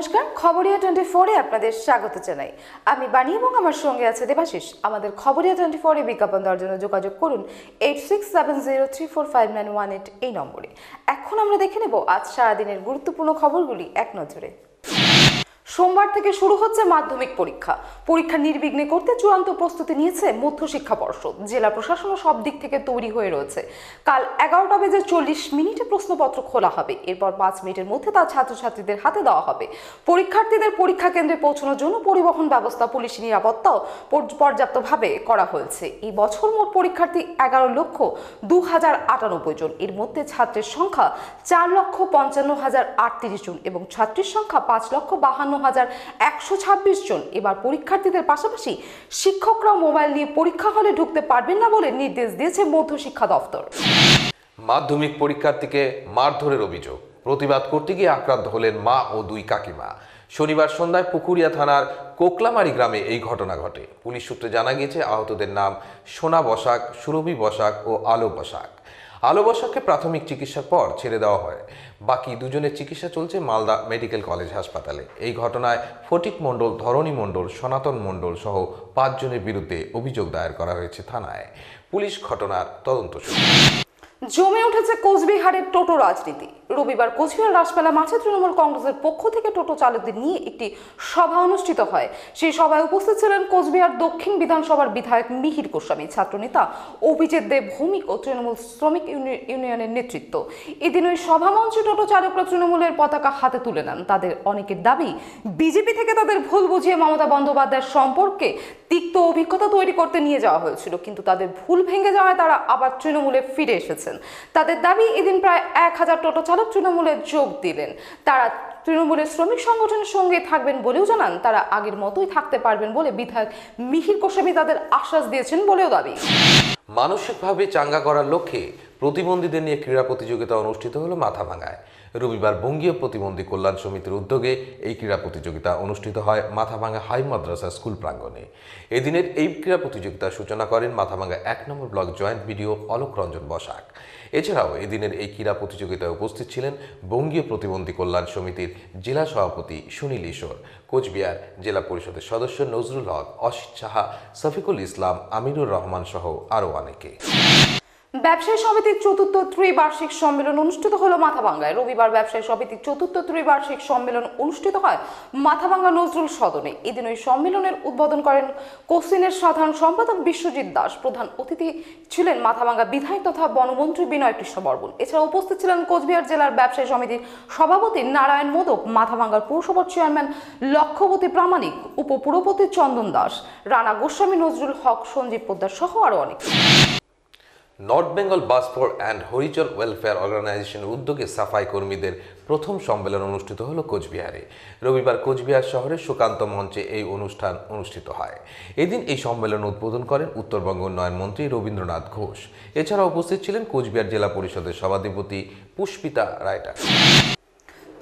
নমস্কার, খবরিয়া টোয়েন্টি ফোরে আপনাদের স্বাগত জানাই। আমি বাণী এবং আমার সঙ্গে আছে দেবাশিস। আমাদের খবরিয়া টোয়েন্টি ফোরে বিজ্ঞাপন দেওয়ার জন্য যোগাযোগ করুন eight six seven zero three four five nine one eight এই নম্বরে। এখন আমরা দেখে নেব আজ সারাদিনের গুরুত্বপূর্ণ খবরগুলি এক নজরে। থেকে শুরু হচ্ছে মাধ্যমিক পরীক্ষা। পরীক্ষা নির্বিঘ্নে করতে চূড়ান্ত প্রস্তুতি নিয়েছে মধ্যশিক্ষা পর্ষদ। জেলা প্রশাসনও সব দিক থেকে তৈরি হয়ে রয়েছে। কাল এগারোটা বেজে চল্লিশ মিনিটে প্রশ্নপত্র খোলা হবে। এরপর পাঁচ মিনিটের মধ্যে তা ছাত্রছাত্রীদের হাতে দেওয়া হবে। পরীক্ষার্থীদের পরীক্ষা কেন্দ্রে পৌঁছানোর জন্য পরিবহন ব্যবস্থা, পুলিশ নিরাপত্তাও পর্যাপ্তভাবে করা হয়েছে। এই বছর মোট পরীক্ষার্থী এগারো লক্ষ দু হাজার আটানব্বই জন। এর মধ্যে ছাত্রের সংখ্যা চার লক্ষ পঞ্চান্ন হাজার আটত্রিশ জন এবং ছাত্রীর সংখ্যা পাঁচ লক্ষ বাহান্ন হাজার একশো ছাব্বিশ জন। এবার পরীক্ষার্থীদের পাশাপাশি শিক্ষকরাও মোবাইল নিয়ে পরীক্ষা হলে ঢুকতে পারবেন না বলে নির্দেশ দিয়েছে মধ্যশিক্ষা দফতর মাধ্যমিক পরীক্ষার্থীকে মারধরের অভিযোগ। প্রতিবাদ করতে গিয়ে আক্রান্ত হলেন মা ও দুই কাকিমা। শনিবার সন্ধ্যায় পুকুরিয়া থানার কোকলামারি গ্রামে এই ঘটনা ঘটে। পুলিশ সূত্রে জানা গিয়েছে, আহতদের নাম সোনা বসাক, সুরভি বসাক ও আলো বসাক। আলো বসাককে প্রাথমিক চিকিৎসার পর ছেড়ে দেওয়া হয়। বাকি দুজনের চিকিৎসা চলছে মালদা মেডিকেল কলেজ হাসপাতালে। এই ঘটনায় ফটিক মণ্ডল, ধরণী মণ্ডল, সনাতন মণ্ডল সহ পাঁচজনের বিরুদ্ধে অভিযোগ দায়ের করা হয়েছে থানায়। পুলিশ ঘটনার তদন্ত শুরু। জমে উঠেছে কোচবিহারের টোটো রাজনীতি। রবিবার কোচবিহার রাসমেলা মাঠে তৃণমূল কংগ্রেসের পক্ষ থেকে টোটো চালকদের নিয়ে একটি সভা অনুষ্ঠিত হয়। সেই সভায় উপস্থিত ছিলেন কোচবিহার দক্ষিণ বিধানসভার বিধায়ক মিহির গোস্বামী, ছাত্রনেতা অভিজিৎ দেব ভৌমিক ও তৃণমূল শ্রমিক ইউনিয়নের নেতৃত্ব। এদিন ওই সভামঞ্চে টোটো চালকরা তৃণমূলের পতাকা হাতে তুলে নেন। তাদের অনেকের দাবি, বিজেপি থেকে তাদের ভুল বুঝিয়ে মমতা বন্দ্যোপাধ্যায়ের সম্পর্কে তিক্ত অভিজ্ঞতা তৈরি করতে নিয়ে যাওয়া হয়েছিল। কিন্তু তাদের ভুল ভেঙে যাওয়ায় তারা আবার তৃণমূলে ফিরে এসেছেন তাদের দাবি, এদিন প্রায় এক হাজার টোটো চালক তৃণমূলে যোগ দিলেন। তারা তৃণমূলের শ্রমিক সংগঠনের সঙ্গে থাকবেন বলেও জানান। তারা আগের মতোই থাকতে পারবেন বলে বিধায়ক মিহির গোস্বামী তাদের আশ্বাস দিয়েছেন বলেও দাবি। মানসিকভাবে চাঙ্গা করার লক্ষ্যে প্রতিবন্ধীদের নিয়ে ক্রীড়া প্রতিযোগিতা অনুষ্ঠিত হলো মাথাভাঙায়। রবিবার বঙ্গীয় প্রতিবন্ধী কল্যাণ সমিতির উদ্যোগে এই ক্রীড়া প্রতিযোগিতা অনুষ্ঠিত হয় মাথাভাঙা হাই মাদ্রাসা স্কুল প্রাঙ্গণে। এদিনের এই ক্রীড়া প্রতিযোগিতার সূচনা করেন মাথাভাঙা এক নম্বর block joint BDO Alok Ranjan Basak. এছাড়াও এদিনের এই ক্রীড়া প্রতিযোগিতায় উপস্থিত ছিলেন বঙ্গীয় প্রতিবন্ধী কল্যাণ সমিতির জেলা সভাপতি সুনীল ঈশ্বর, কোচবিহার জেলা পরিষদের সদস্য নজরুল হক, অসিত সাহা সফিকুল ইসলাম, আমিরুর রহমান সহ আরও অনেকে। ব্যবসায়ী সমিতির চতুর্থ ত্রিবার্ষিক সম্মেলন অনুষ্ঠিত হলো মাথাভাঙ্গায়। রবিবার ব্যবসায়ী সমিতির চতুর্থ ত্রিবার্ষিক সম্মেলন অনুষ্ঠিত হয় মাথাভাঙ্গা নজরুল সদনে। এদিন ওই সম্মেলনের উদ্বোধন করেন কোসিনের সাধারণ সম্পাদক বিশ্বজিৎ দাস। প্রধান অতিথি ছিলেন মাথাভাঙ্গা বিধায়ক তথা বনমন্ত্রী বিনয় কৃষ্ণ বর্মন। এছাড়া উপস্থিত ছিলেন কোচবিহার জেলার ব্যবসায়ী সমিতির সভাপতি নারায়ণ মোদক, মাথাভাঙ্গার পৌরসভার চেয়ারম্যান লক্ষ্যবতী প্রামাণিক, উপপুরপতি চন্দন দাস, রানা গোস্বামী, নজরুল হক, সঞ্জীব পোদ্দার সহ আরও অনেক। North Bengal bus for and হরিচল welfare অর্গানাইজেশনের উদ্যোগে সাফাই কর্মীদের প্রথম সম্মেলন অনুষ্ঠিত হলো কোচবিহারে। রবিবার কোচবিহার শহরের সুকান্ত মঞ্চে এই অনুষ্ঠান অনুষ্ঠিত হয়। এদিন এই সম্মেলন উদ্বোধন করেন উত্তরবঙ্গ উন্নয়ন মন্ত্রী রবীন্দ্রনাথ ঘোষ। এছাড়া উপস্থিত ছিলেন কোচবিহার জেলা পরিষদের সভাধিপতি পুষ্পিতা রায়টা।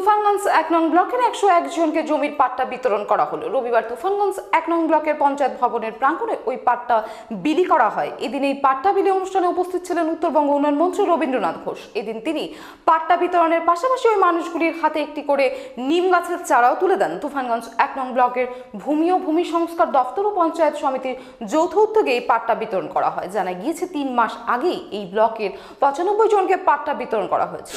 তুফানগঞ্জ এক নং ব্লকের একশো একজনকে জমির পাট্টা বিতরণ করা হলো। রবিবার তুফানগঞ্জ এক নং ব্লকের পঞ্চায়েত ভবনের প্রাঙ্গণে ওই পাট্টা বিলি করা হয়। এদিন এই পাট্টা বিলি অনুষ্ঠানে উপস্থিত ছিলেন উত্তরবঙ্গ উন্নয়ন মন্ত্রী রবীন্দ্রনাথ ঘোষ। এদিন তিনি পাট্টা বিতরণের পাশাপাশি ওই মানুষগুলির হাতে একটি করে নিম গাছের চারাও তুলে দেন। তুফানগঞ্জ এক নং ব্লকের ভূমি ও ভূমি সংস্কার দফতর ও পঞ্চায়েত সমিতির যৌথ উদ্যোগে এই পাট্টা বিতরণ করা হয়। জানা গিয়েছে, তিন মাস আগেই এই ব্লকের পঁচানব্বই জনকে পাট্টা বিতরণ করা হয়েছে।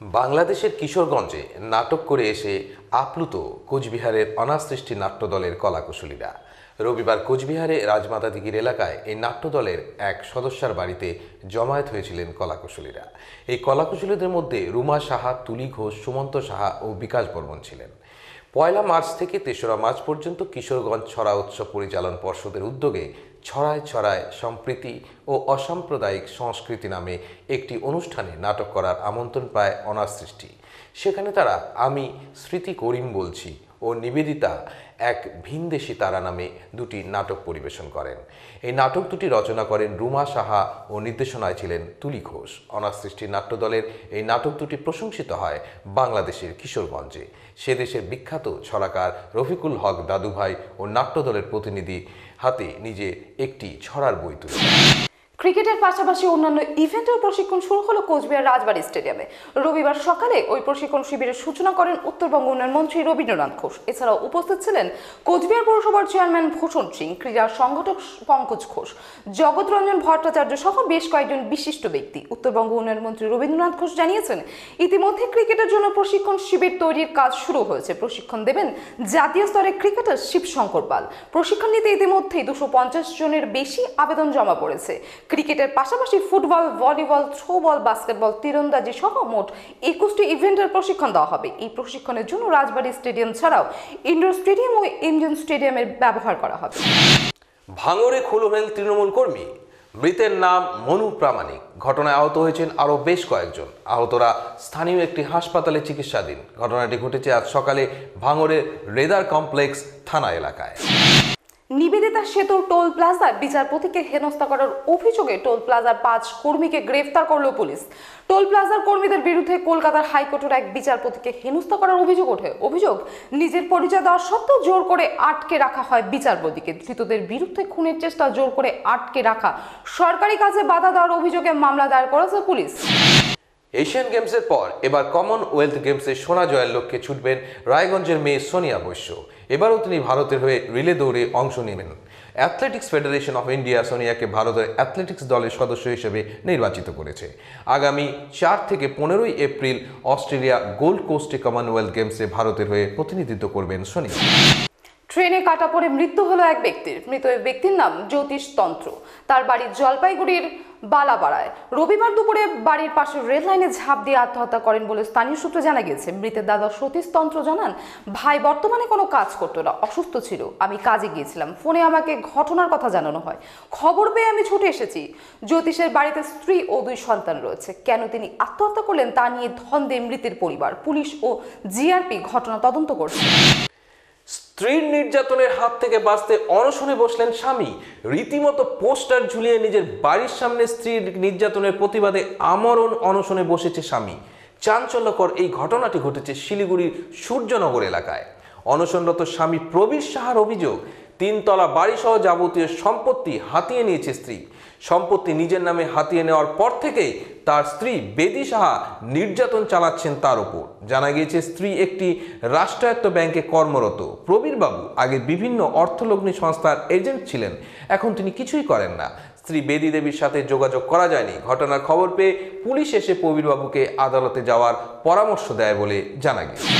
বাংলাদেশের কিশোরগঞ্জে নাটক করে এসে আপ্লুত কোচবিহারের অনাসৃষ্টি নাট্যদলের কলাকুশলীরা। রবিবার কোচবিহারে রাজমাতা দিঘির এলাকায় এই নাট্যদলের এক সদস্যার বাড়িতে জমায়েত হয়েছিলেন কলাকুশলীরা। এই কলাকুশলীদের মধ্যে রুমা সাহা, তুলি ঘোষ, সুমন্ত সাহা ও বিকাশ বর্মন ছিলেন। পয়লা মার্চ থেকে তেসরা মার্চ পর্যন্ত কিশোরগঞ্জ ছড়া উৎসব পরিচালন পর্ষদের উদ্যোগে ছড়ায় ছড়ায় সম্প্রীতি ও অসাম্প্রদায়িক সংস্কৃতি নামে একটি অনুষ্ঠানে নাটক করার আমন্ত্রণ পায় অনার সৃষ্টি। সেখানে তারা আমি, স্মৃতি করিম বলছি ও নিবেদিতা এক ভিনদেশি তারা নামে দুটি নাটক পরিবেশন করেন। এই নাটক দুটি রচনা করেন রুমা সাহা ও নির্দেশনায় ছিলেন তুলি ঘোষ। অনার সৃষ্টি নাট্যদলের এই নাটক দুটি প্রশংসিত হয় বাংলাদেশের কিশোরগঞ্জে। সে দেশের বিখ্যাত ছড়াকার রফিকুল হক দাদুভাই ও নাট্যদলের প্রতিনিধি হাতে নিজে একটি ছড়ার বই তুলে। ক্রিকেটের পাশাপাশি অন্যান্য ইভেন্টের প্রশিক্ষণ শুরু হলো কোচবিহার রাজবাড়ী স্টেডিয়ামে। রবিবার সকালে ওই প্রশিক্ষণ শিবিরের সূচনা করেন উত্তরবঙ্গ উন্নয়ন মন্ত্রী রবীন্দ্রনাথ ঘোষ। এছাড়াও উপস্থিত ছিলেন কোচবিহার পৌরসভার চেয়ারম্যান ভূষণ সিং ক্রীড়া সংগঠক পঙ্কজ ঘোষ জগৎ রঞ্জন ভট্টাচার্য সহ বেশ কয়েকজন বিশিষ্ট ব্যক্তি। উত্তরবঙ্গ উন্নয়ন মন্ত্রী রবীন্দ্রনাথ ঘোষ জানিয়েছেন, ইতিমধ্যে ক্রিকেটের জন্য প্রশিক্ষণ শিবির তৈরির কাজ শুরু হয়েছে। প্রশিক্ষণ দেবেন জাতীয় স্তরে ক্রিকেটার শিবশঙ্কর পাল। প্রশিক্ষণ নিতে ইতিমধ্যেই দুশো জনের বেশি আবেদন জমা পড়েছে। ক্রিকেটের পাশাপাশি ফুটবল, ভলিবল, থ্রোবল, বাস্কেটবল, তীরন্দাজি সহ মোট একুশটি ইভেন্টের প্রশিক্ষণ দেওয়া হবে। এই প্রশিক্ষণের জন্য রাজবাড়ী স্টেডিয়াম ছাড়াও ইন্ডোর স্টেডিয়াম ও ইন্ডিয়ান স্টেডিয়ামের ব্যবহার করা হবে। ভাঙরে খুলো হলেন তৃণমূল কর্মী। মৃতের নাম মনু প্রামাণিক। ঘটনায় আহত হয়েছেন আরও বেশ কয়েকজন। আহতরা স্থানীয় একটি হাসপাতালে চিকিৎসাধীন। ঘটনাটি ঘটেছে আজ সকালে ভাঙড়ের রেদার কমপ্লেক্স থানা এলাকায়। নিবেদিতা সেতুর টোল প্লাজায় বিচারপতিকে হেনস্থা করার অভিযোগে টোল প্লাজার পাঁচ কর্মীকে গ্রেফতার করল পুলিশ। টোল প্লাজার কর্মীদের বিরুদ্ধে কলকাতার হাইকোর্টের এক বিচারপতিকে হেনস্থা করার অভিযোগ ওঠে। অভিযোগ, নিজের পরিচয় দেওয়া সত্ত্বেও জোর করে আটকে রাখা হয় বিচারপতিকে। ধৃতদের বিরুদ্ধে খুনের চেষ্টা জোর করে আটকে রাখা সরকারি কাজে বাধা দেওয়ার অভিযোগে মামলা দায়ের করেছে পুলিশ। এশিয়ান গেমসের পর এবার কমনওয়েলথ গেমসে সোনা জয়ের লক্ষ্যে ছুটবেন রায়গঞ্জের মেয়ে সোনিয়া বৈশ্য। এবারও তিনি ভারতের হয়ে রিলে দৌড়ে অংশ নেবেন। অ্যাথলেটিক্স ফেডারেশন অফ ইন্ডিয়া সোনিয়াকে ভারতের অ্যাথলেটিক্স দলের সদস্য হিসেবে নির্বাচিত করেছে। আগামী চার থেকে পনেরোই এপ্রিল অস্ট্রেলিয়া গোল্ড কোস্টে কমনওয়েলথ গেমসে ভারতের হয়ে প্রতিনিধিত্ব করবেন সোনিয়া। ট্রেনে কাটা পড়ে মৃত্যু হলো এক ব্যক্তির। মৃত ব্যক্তির নাম জ্যোতিষ তন্ত্র। তার বাড়ি জলপাইগুড়ির বালাপাড়ায়। রবিবার দুপুরে বাড়ির পাশে রেল লাইনে ঝাঁপ দিয়ে আত্মহত্যা করেন বলে স্থানীয় সূত্রে জানা গিয়েছে। মৃতের দাদা সতীশ তন্ত্র জানান, ভাই, বর্তমানে কোনো কাজ করতো না, অসুস্থ ছিল। আমি কাজে গিয়েছিলাম। ফোনে আমাকে ঘটনার কথা জানানো হয়। খবর পেয়ে আমি ছুটে এসেছি। জ্যোতিষের বাড়িতে স্ত্রী ও দুই সন্তান রয়েছে। কেন তিনি আত্মহত্যা করলেন তা নিয়ে ধন্দে মৃতের পরিবার। পুলিশ ও জিআরপি ঘটনা তদন্ত করছে। স্ত্রীর নির্যাতনের হাত থেকে বাঁচতে অনশনে বসলেন স্বামী। রীতিমতো পোস্টার ঝুলিয়ে নিজের বাড়ির সামনে স্ত্রীর নির্যাতনের প্রতিবাদে আমরণ অনশনে বসেছে স্বামী। চাঞ্চল্যকর এই ঘটনাটি ঘটেছে শিলিগুড়ির সূর্যনগর এলাকায়। অনশনরত স্বামী প্রবীর সাহার অভিযোগ তিনতলা বাড়িসহ যাবতীয় সম্পত্তি হাতিয়ে নিয়েছে স্ত্রী। সম্পত্তি নিজের নামে হাতিয়ে নেওয়ার পর থেকেই তার স্ত্রী বেদি সাহা নির্যাতন চালাচ্ছেন তার উপর জানা গিয়েছে, স্ত্রী একটি রাষ্ট্রায়ত্ত ব্যাংকে কর্মরত। প্রবীরবাবু আগে বিভিন্ন অর্থলগ্নী সংস্থার এজেন্ট ছিলেন। এখন তিনি কিছুই করেন না। স্ত্রী বেদি দেবীর সাথে যোগাযোগ করা যায়নি। ঘটনার খবর পেয়ে পুলিশ এসে প্রবীরবাবুকে আদালতে যাওয়ার পরামর্শ দেয় বলে জানা গিয়েছে।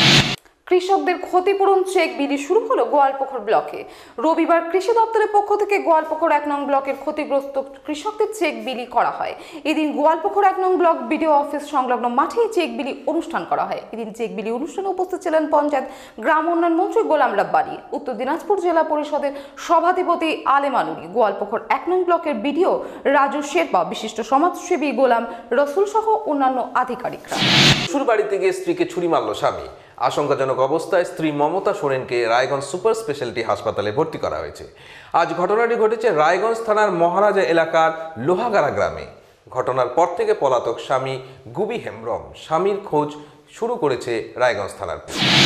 কৃষকদের ক্ষতিপূরণ চেক বিলি শুরু হলো গোয়ালপুকুর ব্লকে। রবিবার কৃষি দপ্তরের পক্ষ থেকে গোয়ালপুকুর এক নং ব্লকের ক্ষতিগ্রস্ত কৃষকদের চেক বিলি করা হয়। এদিন গোয়ালপুকুর এক নং ব্লক বিডিও অফিস সংলগ্ন মাঠে চেক বিলি অনুষ্ঠান করা হয়। এদিন চেক বিলি অনুষ্ঠানে উপস্থিত ছিলেন পঞ্চায়েত গ্রাম উন্নয়ন মন্ত্রী গোলাম রাব্বানি, উত্তর দিনাজপুর জেলা পরিষদের সভাধিপতি আলেমানুরি গোয়ালপুকুর এক নং ব্লকের বিডিও রাজু শেরপা, বিশিষ্ট সমাজসেবী গোলাম রসুল সহ অন্যান্য আধিকারিকরা। শ্বশুর বাড়িতে গিয়ে স্ত্রীকে ছুরি মারল স্বামী। আশঙ্কাজনক অবস্থায় স্ত্রী মমতা সোরেনকে রায়গঞ্জ সুপার স্পেশালিটি হাসপাতালে ভর্তি করা হয়েছে। আজ ঘটনাটি ঘটেছে রায়গঞ্জ থানার মহারাজা এলাকার লোহাগাড়া গ্রামে। ঘটনার পর থেকে পলাতক স্বামী গুবি হেমব্রম স্বামীর খোঁজ শুরু করেছে রায়গঞ্জ থানার পুলিশ।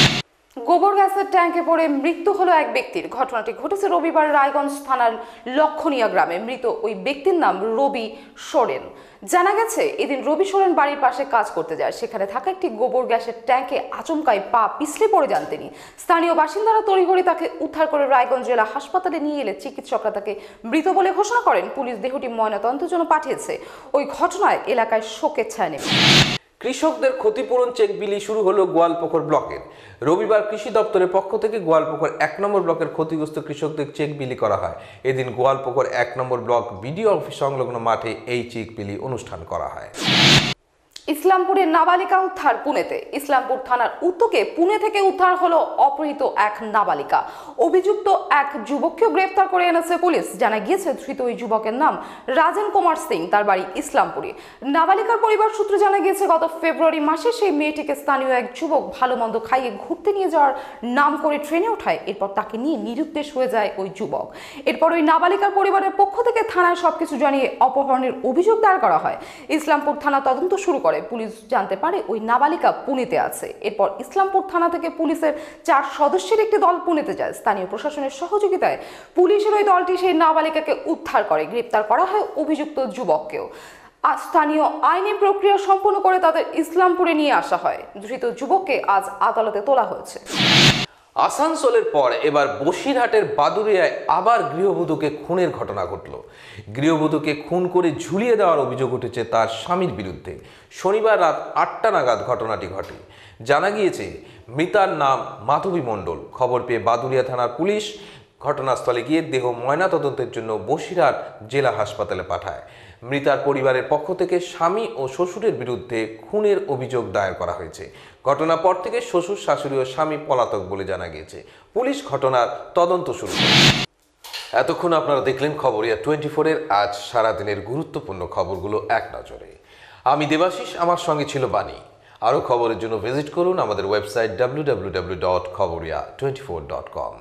গোবর গ্যাসের ট্যাঙ্কে পড়ে মৃত্যু হলো এক ব্যক্তির। ঘটনাটি ঘটেছে রবিবার রায়গঞ্জ থানার লক্ষণীয় গ্রামে। মৃত ওই ব্যক্তির নাম রবি সোরেন। জানা গেছে, এদিন রবি সোরেন বাড়ির পাশে কাজ করতে যায়। সেখানে থাকা একটি গোবর গ্যাসের ট্যাঙ্কে আচমকায় পা পিছলে পড়ে যান তিনি। স্থানীয় বাসিন্দারা তড়িঘড়ি তাকে উদ্ধার করে রায়গঞ্জ জেলা হাসপাতালে নিয়ে এলে চিকিৎসকরা তাকে মৃত বলে ঘোষণা করেন। পুলিশ দেহটি ময়নাতদন্তের জন্য পাঠিয়েছে। ওই ঘটনায় এলাকায় শোকের ছায়া নেমে। কৃষকদের ক্ষতিপূরণ চেক বিলি শুরু হলো গোয়ালপুকুর ব্লকের। রবিবার কৃষি দপ্তরের পক্ষ থেকে গোয়ালপুকুর এক নম্বর ব্লকের ক্ষতিগ্রস্ত কৃষকদের চেক বিলি করা হয়। এদিন গোয়ালপুকুর এক নম্বর ব্লক বিডিও অফিস সংলগ্ন মাঠে এই চেক বিলি অনুষ্ঠান করা হয়। ইসলামপুরের নাবালিকা উদ্ধার পুনেতে। ইসলামপুর থানার উদ্যোগে পুনে থেকে উদ্ধার হলো অপহৃত এক নাবালিকা। অভিযুক্ত এক যুবককেও গ্রেফতার করে এনেছে পুলিশ। জানা গিয়েছে, ধৃত ওই যুবকের নাম রাজেন কুমার সিং, তার বাড়ি ইসলামপুরে। নাবালিকার পরিবার সূত্রে জানা গিয়েছে, গত ফেব্রুয়ারি মাসে সেই মেয়েটিকে স্থানীয় এক যুবক ভালো মন্দ খাইয়ে ঘুরতে নিয়ে যাওয়ার নাম করে ট্রেনে ওঠায়। এরপর তাকে নিয়ে নিরুদ্দেশ হয়ে যায় ওই যুবক। এরপর ওই নাবালিকার পরিবারের পক্ষ থেকে থানায় সবকিছু জানিয়ে অপহরণের অভিযোগ দায়ের করা হয়। ইসলামপুর থানা তদন্ত শুরু করে। পরে পুলিশ জানতে পারে ওই নাবালিকা পুনেতে আছে। এরপর ইসলামপুর থানা থেকে পুলিশের চার সদস্যের একটি দল পুনেতে যায়। স্থানীয় প্রশাসনের সহযোগিতায় পুলিশের ওই দলটি সেই নাবালিকাকে উদ্ধার করে। গ্রেপ্তার করা হয় অভিযুক্ত যুবককেও। স্থানীয় আইনি প্রক্রিয়া সম্পন্ন করে তাদের ইসলামপুরে নিয়ে আসা হয়। ধৃত যুবককে আজ আদালতে তোলা হয়েছে। আসানসোলের পর এবার বসিরহাটের বাদুরিয়ায় আবার গৃহবধূকে খুনের ঘটনা ঘটল। গৃহবধূকে খুন করে ঝুলিয়ে দেওয়ার অভিযোগ উঠেছে তার স্বামীর বিরুদ্ধে। শনিবার রাত আটটা নাগাদ ঘটনাটি ঘটে। জানা গিয়েছে, মৃতার নাম মাধবী মণ্ডল। খবর পেয়ে বাদুরিয়া থানার পুলিশ ঘটনাস্থলে গিয়ে দেহ ময়নাতদন্তের জন্য বসিরহাট জেলা হাসপাতালে পাঠায়। মৃতার পরিবারের পক্ষ থেকে স্বামী ও শ্বশুরের বিরুদ্ধে খুনের অভিযোগ দায়ের করা হয়েছে। ঘটনার পর থেকে শ্বশুর, শাশুড়ি ও স্বামী পলাতক বলে জানা গিয়েছে। পুলিশ ঘটনার তদন্ত শুরু করেছে। এতক্ষণ আপনারা দেখলেন খবরিয়া টোয়েন্টি ফোরের আজ সারাদিনের গুরুত্বপূর্ণ খবরগুলো এক নজরে। আমি দেবাশিস, আমার সঙ্গে ছিল বাণী। আরও খবরের জন্য ভিজিট করুন আমাদের website W W W dot Khabaria twenty four dot com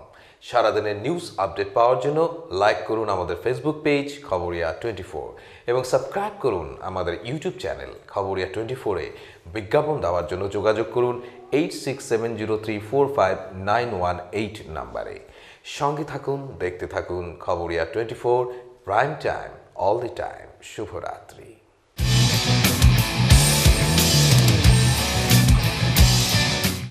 সারাদিনের নিউজ আপডেট পাওয়ার জন্য লাইক করুন আমাদের ফেসবুক পেজ খবরিয়া টোয়েন্টি এবং সাবস্ক্রাইব করুন আমাদের ইউটিউব চ্যানেল খবরিয়া টোয়েন্টি ফোরে বিজ্ঞাপন দেওয়ার জন্য যোগাযোগ করুন eight six seven zero three four five nine one eight নাম্বারে সঙ্গে থাকুন, দেখতে থাকুন Khabaria twenty four prime time all the time শুভরাত্রি।